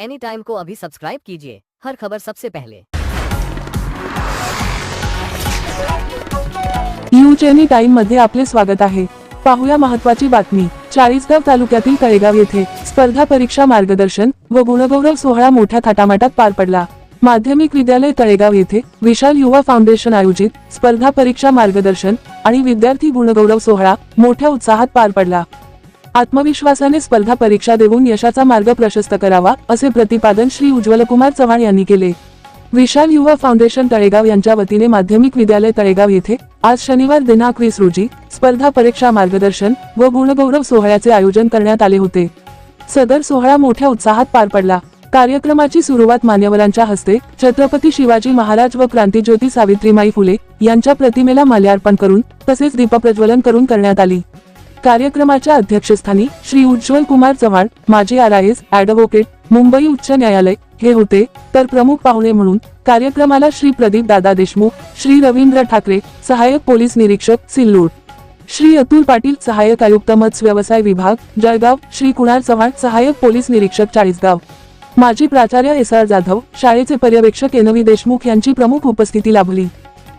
Any time को अभी subscribe कीजिए हर खबर सबसे पहले। न्यूज एनी टाइममध्ये आपले स्वागत आहे. पाहूया महत्वाची बातमी. चाळीसगाव तालुक्यातील तळेगाव येथे स्पर्धा परीक्षा मार्गदर्शन व गुणगौरव सोहळा मोठ्या थाटामाटात पार पडला. माध्यमिक विद्यालय तळेगाव येथे विशाल युवा फाउंडेशन आयोजित स्पर्धा परीक्षा मार्गदर्शन आणि विद्यार्थी गुणगौरव सोहळा मोठ्या उत्साहात पार पडला. आत्मविश्वासाने स्पर्धा परीक्षा देऊन यशाचा मार्ग प्रशस्त करावा असे प्रतिपादन श्री उज्ज्वलकुमार चव्हाण यांनी केले. विशाल युवा फाउंडेशन तळेगाव यांच्या वतीने माध्यमिक विद्यालय तळेगाव येथे आज शनिवार दिनांक वीस रोजी स्पर्धा परीक्षा मार्गदर्शन व गुणगौरव सोहळ्याचे आयोजन करण्यात आले होते. सदर सोहळा मोठ्या उत्साहात पार पडला. कार्यक्रमाची सुरुवात मान्यवरांच्या हस्ते छत्रपती शिवाजी महाराज व क्रांतीज्योती सावित्रीमाई फुले यांच्या प्रतिमेला माल्यार्पण करून तसेच दीपप्रज्वलन करून करण्यात आली. कार्यक्रमाच्या अध्यक्षस्थानी श्री उज्ज्वल कुमार चव्हाण माजी R I S advocate Mumbai उच्च न्यायालय हे होते. तर प्रमुख पाहुणे म्हणून कार्यक्रमाला श्री प्रदीप दादा देशमुख श्री रवींद्र ठाकरे सहाय्यक पोलीस निरीक्षक सिल्लोड श्री अतुल पाटील सहाय्यक आयुक्त मत्स्य व्यवसाय विभाग जळगाव. श्री कुणाल चव्हाण सहाय्यक पोलीस निरीक्षक चाळीसगाव. माजी प्राचार्य एस आर जाधव शाळेचे पर्यवेक्षक एनवी देशमुख यांची प्रमुख उपस्थिती लाभली.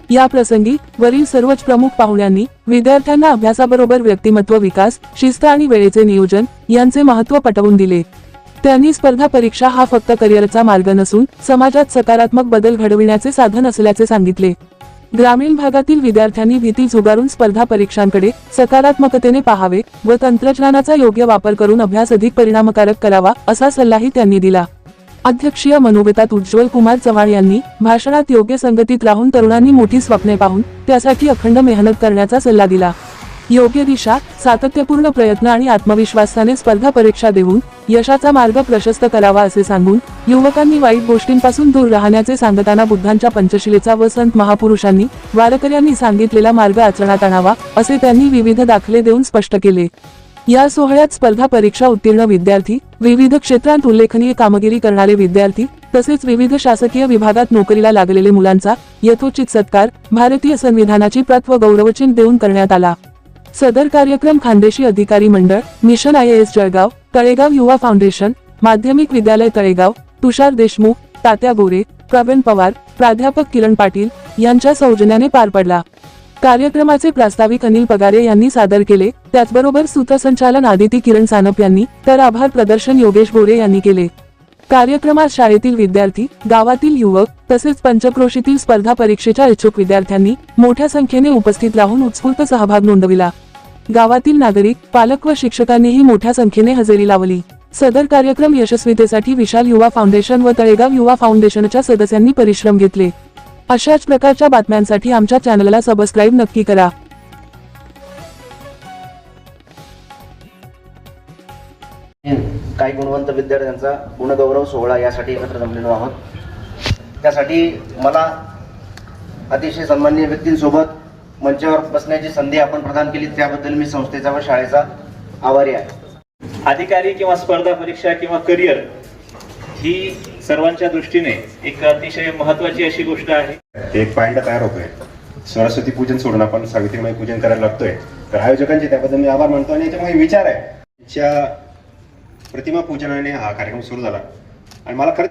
या प्रसंगी वरील सर्वच प्रमुख पाहुण्यांनी विद्यार्थ्यांना अभ्यासाबरोबर व्यक्तिमत्व विकास शिस्त आणि वेळेचे नियोजन यांचे महत्त्व पटवून दिले. त्यांनी स्पर्धा परीक्षा हा फक्त करिअरचा मार्ग नसून समाजात सकारात्मक बदल घडविण्याचे साधन असल्याचे सांगितले. ग्रामीण भागातील विद्यार्थ्यांनी भीती झुगारून स्पर्धा परीक्षांकडे सकारात्मकतेने पाहावे व तंत्रज्ञानाचा योग्य वापर करून अभ्यास अधिक परिणामकारक करावा असा सल्लाही त्यांनी दिला. अध्यक्षीय मनोगतात उज्ज्वल कुमार चव्हाण यांनी भाषणात योग्य संगतीत राहून तरुणांनी मोठी स्वप्ने पाहून त्यासाठी अखंड मेहनत करण्याचा सल्ला दिला. योग्य दिशा सातत्यपूर्ण प्रयत्न आणि आत्मविश्वासाने स्पर्धा परीक्षा देऊन यशाचा मार्ग प्रशस्त करावा असे सांगून युवकांनी वाईट गोष्टींपासून दूर राहण्याचे सांगताना बुद्धांच्या पंचशिलेचा व संत महापुरुषांनी वारकऱ्यांनी सांगितलेला मार्ग आचरणात आणावा असे त्यांनी विविध दाखले देऊन स्पष्ट केले. या सोहळ्यात स्पर्धा परीक्षा उत्तीर्ण विद्यार्थी विविध क्षेत्रात उल्लेखनीय कामगिरी करणारे विद्यार्थी तसेच विविध शासकीय विभागात नोकरीला लागलेले मुलांचा यथोचित सत्कार भारतीय संविधानाची प्रत व गौरवचिन्ह देऊन करण्यात आला. सदर कार्यक्रम खानदेशी अधिकारी मंडळ mission I S Jalgaon Talegaon युवा फाउंडेशन माध्यमिक विद्यालय तळेगाव तुषार देशमुख तात्या गोरे प्रवीण पवार प्राध्यापक किरण पाटील यांच्या सौजन्याने पार पडला. कार्यक्रमाचे प्रास्ताविक अनिल पगारे यांनी सादर केले. त्याचबरोबर सूत्रसंचालन आदिती किरण सानप यांनी तर आभार प्रदर्शन योगेश बोरे यांनी केले. कार्यक्रमात शाळेतील विद्यार्थी गावातील युवक तसेच पंचक्रोशीतील स्पर्धा परीक्षेच्या इच्छुक विद्यार्थ्यांनी मोठ्या संख्येने उपस्थित राहून उत्स्फूर्त सहभाग नोंदविला. गावातील नागरिक पालक व शिक्षकांनीही मोठ्या संख्येने हजेरी लावली. सदर कार्यक्रम यशस्वीतेसाठी विशाल युवा फाउंडेशन व तळेगाव युवा फाउंडेशनच्या सदस्यांनी परिश्रम घेतले. अशाच प्रकारच्या बातम्यांसाठी आमच्या चॅनलला सबस्क्राईब नक्की करा. काही गुणवंत विद्यार्थ्यांचा गुणगौरव सोहळा यासाठी एकत्र जमलेलो आहोत. त्यासाठी मला अतिशय सन्माननीय व्यक्तींसोबत मंचावर बसण्याची संधी आपण प्रदान केली. त्याबद्दल मी संस्थेचा व शाळेचा आभारी आहे. अधिकारी किंवा स्पर्धा परीक्षा किंवा करिअर ही सर्वांच्या दृष्टीने एक अतिशय महत्वाची अशी गोष्ट आहे. एक पॉईंट तयार होतोय. सरस्वती पूजन सोडून आपण सावित्रीबाई पूजन करायला लागतोय. तर आयोजकांचे त्याबद्दल मी आभार मानतो आणि याच्यामध्ये विचार आहे. प्रतिमा पूजनाने हा कार्यक्रम सुरू झाला. आणि मला खरंच